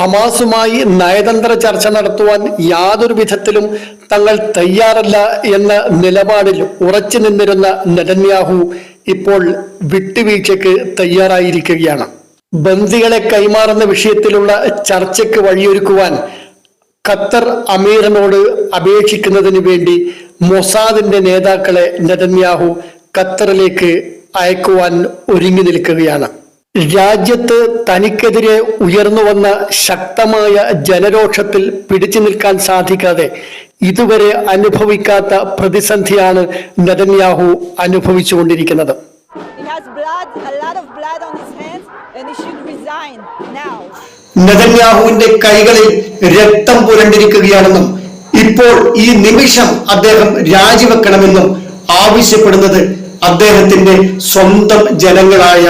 ഹമാസുമായി നയതന്ത്ര ചർച്ച നടത്തുവാൻ യാതൊരു വിധത്തിലും തങ്ങൾ തയ്യാറല്ല എന്ന നിലപാടിൽ ഉറച്ചു നിന്നിരുന്ന നെതന്യാഹു ഇപ്പോൾ വിട്ടുവീഴ്ചയ്ക്ക് തയ്യാറായിരിക്കുകയാണ്. ബന്ദികളെ കൈമാറുന്ന വിഷയത്തിലുള്ള ചർച്ചയ്ക്ക് വഴിയൊരുക്കുവാൻ ഖത്തർ അമീറിനോട് അപേക്ഷിക്കുന്നതിന് വേണ്ടി മൊസാദിന്റെ നേതാക്കളെ നെതന്യാഹു ഖത്തറിലേക്ക് അയക്കുവാൻ ഒരുങ്ങി നിൽക്കുകയാണ്. രാജ്യത്ത് തനിക്കെതിരെ ഉയർന്നു വന്ന ശക്തമായ ജനരോഷത്തിൽ പിടിച്ചു നിൽക്കാൻ സാധിക്കാതെ ഇതുവരെ അനുഭവിക്കാത്ത പ്രതിസന്ധിയാണ് നദന്യാഹു അനുഭവിച്ചുകൊണ്ടിരിക്കുന്നത്. നെതന്യാഹുവിന്റെ കൈകളിൽ രക്തം പുരണ്ടിരിക്കുകയാണെന്നും ഇപ്പോൾ ഈ നിമിഷം അദ്ദേഹം രാജിവെക്കണമെന്നും ആവശ്യപ്പെടുന്നത് അദ്ദേഹത്തിന്റെ സ്വന്തം ജനങ്ങളായ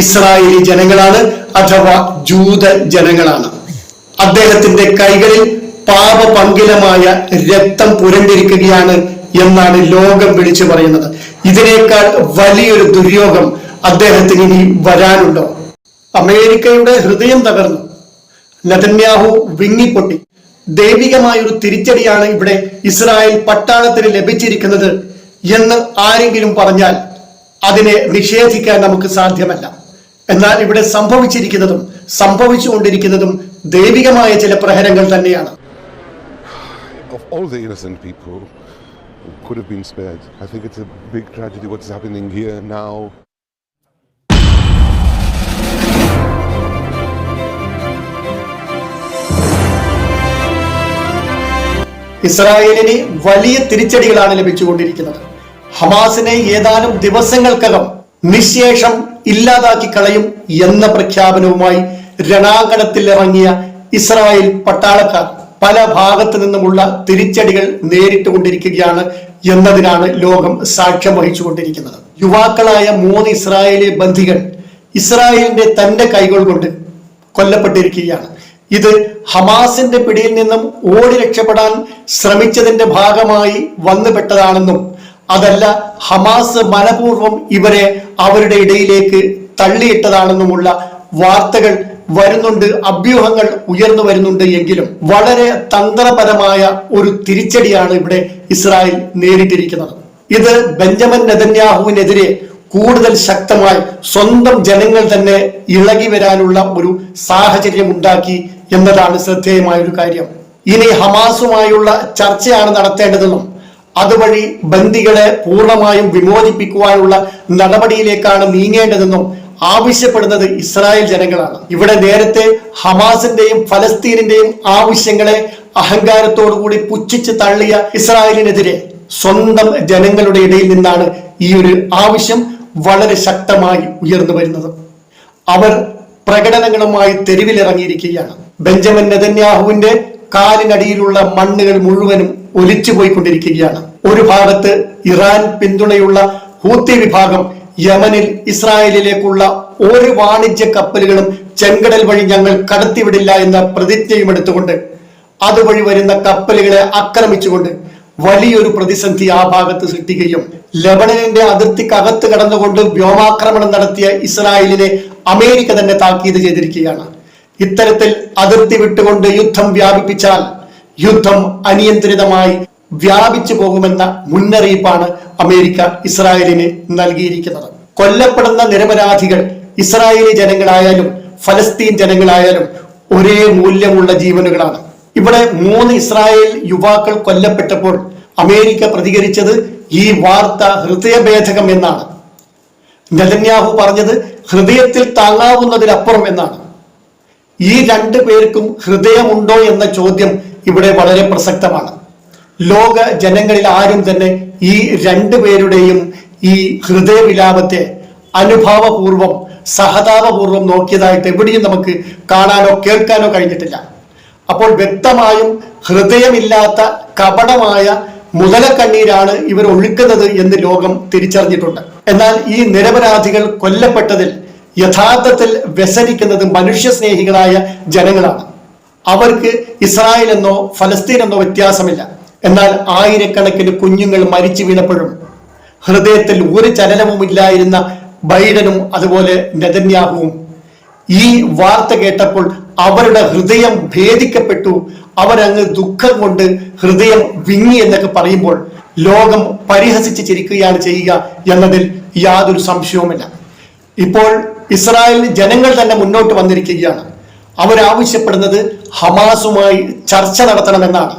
ഇസ്രായേലി ജനങ്ങളാണ് അഥവാ ജൂത ജനങ്ങളാണ്. അദ്ദേഹത്തിന്റെ കൈകളിൽ പാപ പങ്കിലമായ രക്തം പുരണ്ടിരിക്കുകയാണ് എന്നാണ് ലോകം വിളിച്ചു പറയുന്നത്. ഇതിനേക്കാൾ വലിയൊരു ദുര്യോഗം അദ്ദേഹത്തിന് ഇനി വരാനുണ്ടോ? അമേരിക്കയുടെ ഹൃദയം തകർന്നു. നതന്യാഹു വിങ്ങിപ്പൊട്ടി. ദൈവികമായൊരു തിരിച്ചടിയാണ് ഇവിടെ ഇസ്രായേൽ പട്ടാളത്തിന് ലഭിച്ചിരിക്കുന്നത് എന്ന് ആരെങ്കിലും പറഞ്ഞാൽ അതിനെ നിഷേധിക്കാൻ നമുക്ക് സാധ്യമല്ല. എന്നാൽ ഇവിടെ സംഭവിച്ചിരിക്കുന്നതും സംഭവിച്ചുകൊണ്ടിരിക്കുന്നതും ദൈവികമായ ചില പ്രഹരങ്ങൾ തന്നെയാണ് of all the innocent people could have been spared. I think it's a big tragedy what's happening here now. ഇസ്രായേലിന് വലിയ തിരിച്ചടികളാണ് ലഭിച്ചുകൊണ്ടിരിക്കുന്നത് ഹമാസിനെ ഏതാനും ദിവസങ്ങൾക്കകം നിശേഷം ഇല്ലാതാക്കി കളയും എന്ന പ്രഖ്യാപനവുമായി രണാങ്കണത്തിൽ ഇറങ്ങിയ ഇസ്രായേൽ പട്ടാളക്കാർ പല ഭാഗത്തു നിന്നുമുള്ള തിരിച്ചടികൾ നേരിട്ടുകൊണ്ടിരിക്കുകയാണ് എന്നതിനാണ് ലോകം സാക്ഷ്യം വഹിച്ചുകൊണ്ടിരിക്കുന്നത്. യുവാക്കളായ മൂന്ന് ഇസ്രായേലി ബന്ധികൾ ഇസ്രായേലിന്റെ തന്റെ കൈകൾ കൊണ്ട് കൊല്ലപ്പെട്ടിരിക്കുകയാണ്. ഇത് ഹമാസിന്റെ പിടിയിൽ നിന്നും ഓടി രക്ഷപ്പെടാൻ ശ്രമിച്ചതിന്റെ ഭാഗമായി വന്നുപെട്ടതാണെന്നും അതല്ല ഹമാസ് മനപൂർവം ഇവരെ അവരുടെ ഇടയിലേക്ക് തള്ളിയിട്ടതാണെന്നുമുള്ള വാർത്തകൾ വരുന്നുണ്ട് അഭ്യൂഹങ്ങൾ ഉയർന്നു വരുന്നുണ്ട് എങ്കിലും വളരെ തന്ത്രപരമായ ഒരു തിരിച്ചടിയാണ് ഇവിടെ ഇസ്രായേൽ നേരിട്ടിരിക്കുന്നത്. ഇത് ബെഞ്ചമിൻ നെതന്യാഹുവിനെതിരെ കൂടുതൽ ശക്തമായി സ്വന്തം ജനങ്ങൾ തന്നെ ഇളകി വരാനുള്ള ഒരു സാഹചര്യം ഉണ്ടാക്കി എന്നതാണ് ശ്രദ്ധേയമായ ഒരു കാര്യം. ഇനി ഹമാസുമായുള്ള ചർച്ചയാണ് നടത്തേണ്ടതെന്നും അതുവഴി ബന്ദികളെ പൂർണമായും വിമോചിപ്പിക്കുവാനുള്ള നടപടിയിലേക്കാണ് നീങ്ങേണ്ടതെന്നും ആവശ്യപ്പെടുന്നത് ഇസ്രായേൽ ജനങ്ങളാണ്. ഇവിടെ നേരത്തെ ഹമാസിന്റെയും ഫലസ്തീനിന്റെയും ആവശ്യങ്ങളെ അഹങ്കാരത്തോടുകൂടി പുച്ഛിച്ച് തള്ളിയ ഇസ്രായേലിനെതിരെ സ്വന്തം ജനങ്ങളുടെ ഇടയിൽ നിന്നാണ് ഈ ഒരു ആവശ്യം വളരെ ശക്തമായി ഉയർന്നു വരുന്നത്. അവർ പ്രകടനങ്ങളുമായി തെരുവിലിറങ്ങിയിരിക്കുകയാണ്. ബെഞ്ചമിൻ നെതന്യാഹുവിന്റെ കാലിനടിയിലുള്ള മണ്ണുകൾ മുഴുവനും ഒലിച്ചു പോയിക്കൊണ്ടിരിക്കുകയാണ്. ഒരു ഭാഗത്ത് ഇറാൻ പിന്തുണയുള്ള ഹൂത്തി വിഭാഗം യമനിൽ ഇസ്രായേലിലേക്കുള്ള ഒരു വാണിജ്യ കപ്പലുകളും ചെങ്കടൽ വഴി ഞങ്ങൾ കടത്തിവിടില്ല എന്ന പ്രതിജ്ഞയും എടുത്തുകൊണ്ട് അതുവഴി വരുന്ന കപ്പലുകളെ ആക്രമിച്ചുകൊണ്ട് വലിയൊരു പ്രതിസന്ധി ആ ഭാഗത്ത് സൃഷ്ടിക്കുകയും ലബണനിന്റെ അതിർത്തിക്കകത്ത് കടന്നുകൊണ്ട് വ്യോമാക്രമണം നടത്തിയ ഇസ്രായേലിനെ അമേരിക്ക തന്നെ താക്കീത് ചെയ്തിരിക്കുകയാണ്. ഇത്തരത്തിൽ അതിർത്തി വിട്ടുകൊണ്ട് യുദ്ധം വ്യാപിപ്പിച്ചാൽ യുദ്ധം അനിയന്ത്രിതമായി വ്യാപിച്ചു പോകുമെന്ന മുന്നറിയിപ്പാണ് അമേരിക്ക ഇസ്രായേലിന് നൽകിയിരിക്കുന്നത്. കൊല്ലപ്പെടുന്ന നിരപരാധികൾ ഇസ്രായേലി ജനങ്ങളായാലും ഫലസ്തീൻ ജനങ്ങളായാലും ഒരേ മൂല്യമുള്ള ജീവനുകളാണ്. ഇവിടെ മൂന്ന് ഇസ്രായേൽ യുവാക്കൾ കൊല്ലപ്പെട്ടപ്പോൾ അമേരിക്ക പ്രതികരിച്ചത് ഈ വാർത്ത ഹൃദയഭേദകം എന്നാണ്. നെതന്യാഹു പറഞ്ഞത് ഹൃദയത്തിൽ താങ്ങാവുന്നതിനപ്പുറം എന്നാണ്. ഈ രണ്ടു പേർക്കും ഹൃദയമുണ്ടോ എന്ന ചോദ്യം ഇവിടെ വളരെ പ്രസക്തമാണ്. ലോക ജനങ്ങളിൽ ആരും തന്നെ ഈ രണ്ടു പേരുടെയും ഈ ഹൃദയവിലാപത്തെ അനുഭാവപൂർവം സഹതാപപൂർവം നോക്കിയതായിട്ട് എവിടെയും നമുക്ക് കാണാനോ കേൾക്കാനോ കഴിഞ്ഞിട്ടില്ല. അപ്പോൾ വ്യക്തമായും ഹൃദയമില്ലാത്ത കപടമായ മുതലക്കണ്ണീരാണ് ഇവർ ഒഴുക്കുന്നത് എന്ന് ലോകം തിരിച്ചറിഞ്ഞിട്ടുണ്ട്. എന്നാൽ ഈ നിരപരാധികൾ കൊല്ലപ്പെട്ടതിൽ യഥാർത്ഥത്തിൽ വ്യസനിക്കുന്നത് മനുഷ്യസ്നേഹികളായ ജനങ്ങളാണ്. അവർക്ക് ഇസ്രായേൽ എന്നോ ഫലസ്തീൻ എന്നോ വ്യത്യാസമില്ല. എന്നാൽ ആയിരക്കണക്കിന് കുഞ്ഞുങ്ങൾ മരിച്ചു വീണപ്പോഴും ഹൃദയത്തിൽ ഒരു ചലനവും ഇല്ലായിരുന്ന ബൈഡനും അതുപോലെ നെതന്യാഹുവും ഈ വാർത്ത കേട്ടപ്പോൾ അവരുടെ ഹൃദയം ഭേദിക്കപ്പെട്ടു. അവരങ്ങ് ദുഃഖം കൊണ്ട് ഹൃദയം വിങ്ങി എന്നൊക്കെ പറയുമ്പോൾ ലോകം പരിഹസിച്ച് ചിരിക്കുകയാണ് ചെയ്യുക എന്നതിൽ യാതൊരു സംശയവുമില്ല. ഇപ്പോൾ ഇസ്രായേൽ ജനങ്ങൾ തന്നെ മുന്നോട്ട് വന്നിരിക്കുകയാണ്. അവരാവശ്യപ്പെടുന്നത് ഹമാസുമായി ചർച്ച നടത്തണമെന്നാണ്.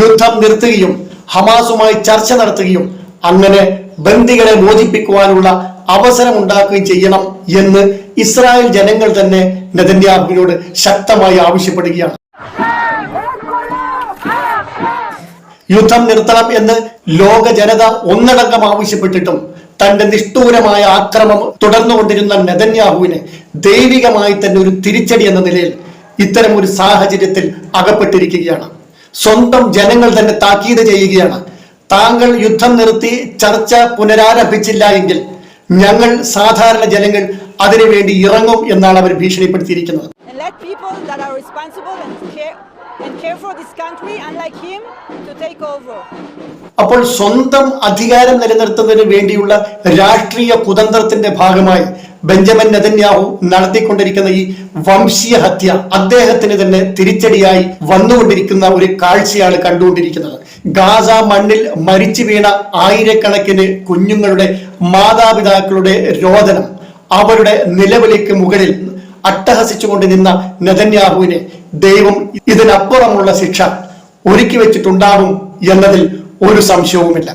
യുദ്ധം നിർത്തുകയും ഹമാസുമായി ചർച്ച നടത്തുകയും അങ്ങനെ ബന്ദികളെ മോചിപ്പിക്കുവാനുള്ള അവസരം ഉണ്ടാക്കുകയും ചെയ്യണം എന്ന് ഇസ്രായേൽ ജനങ്ങൾ തന്നെ നെതന്യാഹുവിനോട് ശക്തമായി ആവശ്യപ്പെടുകയാണ്. യുദ്ധം നിർത്തണം എന്ന് ലോക ജനത ഒന്നടങ്കം ആവശ്യപ്പെട്ടിട്ടും തന്റെ നിഷ്ഠൂരമായ ആക്രമം തുടർന്നുകൊണ്ടിരുന്ന നെതന്യാഹുവിന് ദൈവികമായി തന്നെ ഒരു തിരിച്ചടി എന്ന നിലയിൽ ഇത്തരം ഒരു സാഹചര്യത്തിൽ അകപ്പെട്ടിരിക്കുകയാണ്. സ്വന്തം ജനങ്ങൾ തന്നെ താക്കീത് ചെയ്യുകയാണ്. താങ്കൾ യുദ്ധം നിർത്തി ചർച്ച പുനരാരംഭിച്ചില്ല എങ്കിൽ ഞങ്ങൾ സാധാരണ ജനങ്ങൾ അതിനുവേണ്ടി ഇറങ്ങും എന്നാണ് അവർ ഭീഷണിപ്പെടുത്തിയിരിക്കുന്നത്. And care for this country, unlike him, to take over. അപ്പോൾ സ്വന്തം അധികാരം നിലനിർത്തുന്നതിന് വേണ്ടിയുള്ള രാഷ്ട്രീയ കുതന്ത്രത്തിന്റെ ഭാഗമായി ബെഞ്ചമിൻ നെതന്യാഹു നടത്തിക്കൊണ്ടിരിക്കുന്ന ഈ വംശീയ ഹത്യ അദ്ദേഹത്തിന് തന്നെ തിരിച്ചടിയായി വന്നുകൊണ്ടിരിക്കുന്ന ഒരു കാഴ്ചയാണ് കണ്ടുകൊണ്ടിരിക്കുന്നത്. ഗാസ മണ്ണിൽ മരിച്ചു വീണ ആയിരക്കണക്കിന് കുഞ്ഞുങ്ങളുടെ മാതാപിതാക്കളുടെ രോദനം അവരുടെ നിലവിളിക്ക് മുകളിൽ അട്ടഹസിച്ചുകൊണ്ട് നിന്ന നെതന്യാഹുവിനെ ദൈവം ഇതിനപ്പുറമുള്ള ശിക്ഷ ഒരുക്കി വെച്ചിട്ടുണ്ടാകും എന്നതിൽ ഒരു സംശയവുമില്ല.